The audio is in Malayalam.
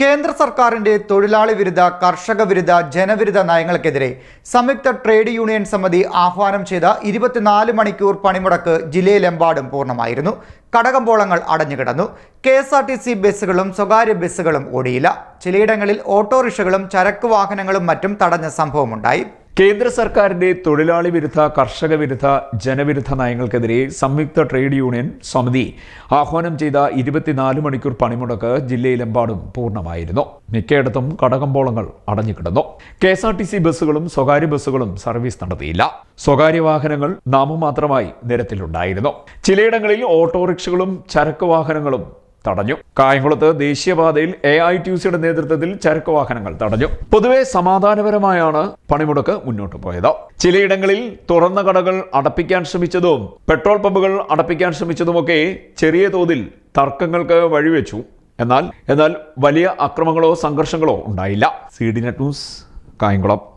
കേന്ദ്ര സർക്കാരിന്റെ തൊഴിലാളി വിരുദ്ധ കർഷക വിരുദ്ധ ജനവിരുദ്ധ നയങ്ങൾക്കെതിരെ സംയുക്ത ട്രേഡ് യൂണിയൻ സമിതി ആഹ്വാനം ചെയ്ത ഇരുപത്തിനാല് മണിക്കൂർ പണിമുടക്ക് ജില്ലയിലെമ്പാടും പൂർണമായിരുന്നു. കടകമ്പോളങ്ങൾ അടഞ്ഞുകിടന്നു. K S R T C ബസ്സുകളും സ്വകാര്യ ബസ്സുകളും ഓടിയില്ല. ചിലയിടങ്ങളിൽ ഓട്ടോറിക്ഷകളും ചരക്ക് വാഹനങ്ങളും മറ്റും തടഞ്ഞ സംഭവമുണ്ടായി. കേന്ദ്ര സർക്കാരിന്റെ തൊഴിലാളി വിരുദ്ധ കർഷക വിരുദ്ധ ജനവിരുദ്ധ നയങ്ങൾക്കെതിരെ സംയുക്ത ട്രേഡ് യൂണിയൻ സമിതി ആഹ്വാനം ചെയ്ത ഇരുപത്തിനാല് മണിക്കൂർ പണിമുടക്ക് ജില്ലയിലെമ്പാടും പൂർണമായിരുന്നു. മിക്കയിടത്തും കടകമ്പോളങ്ങൾ അടഞ്ഞുകിടന്നു. K S R T C ബസ്സുകളും സ്വകാര്യ ബസ്സുകളും സർവീസ് നടത്തിയില്ല. സ്വകാര്യ വാഹനങ്ങൾ നാമമാത്രമായി നിരത്തിലുണ്ടായിരുന്നു. ചിലയിടങ്ങളിൽ ഓട്ടോറിക്ഷകളും ചരക്ക് വാഹനങ്ങളും തടഞ്ഞു. കായംകുളത്ത് ദേശീയപാതയിൽ എ ഐ ടി സിയുടെ നേതൃത്വത്തിൽ ചരക്ക് വാഹനങ്ങൾ തടഞ്ഞു. പൊതുവെ സമാധാനപരമായാണ് പണിമുടക്ക് മുന്നോട്ട് പോയത്. ചിലയിടങ്ങളിൽ തുറന്ന കടകൾ അടപ്പിക്കാൻ ശ്രമിച്ചതും പെട്രോൾ പമ്പുകൾ അടപ്പിക്കാൻ ശ്രമിച്ചതുമൊക്കെ ചെറിയ തോതിൽ തർക്കങ്ങൾക്ക് വഴിവെച്ചു. എന്നാൽ എന്നാൽ വലിയ അക്രമങ്ങളോ സംഘർഷങ്ങളോ ഉണ്ടായില്ല. C D net news Kayamkulam.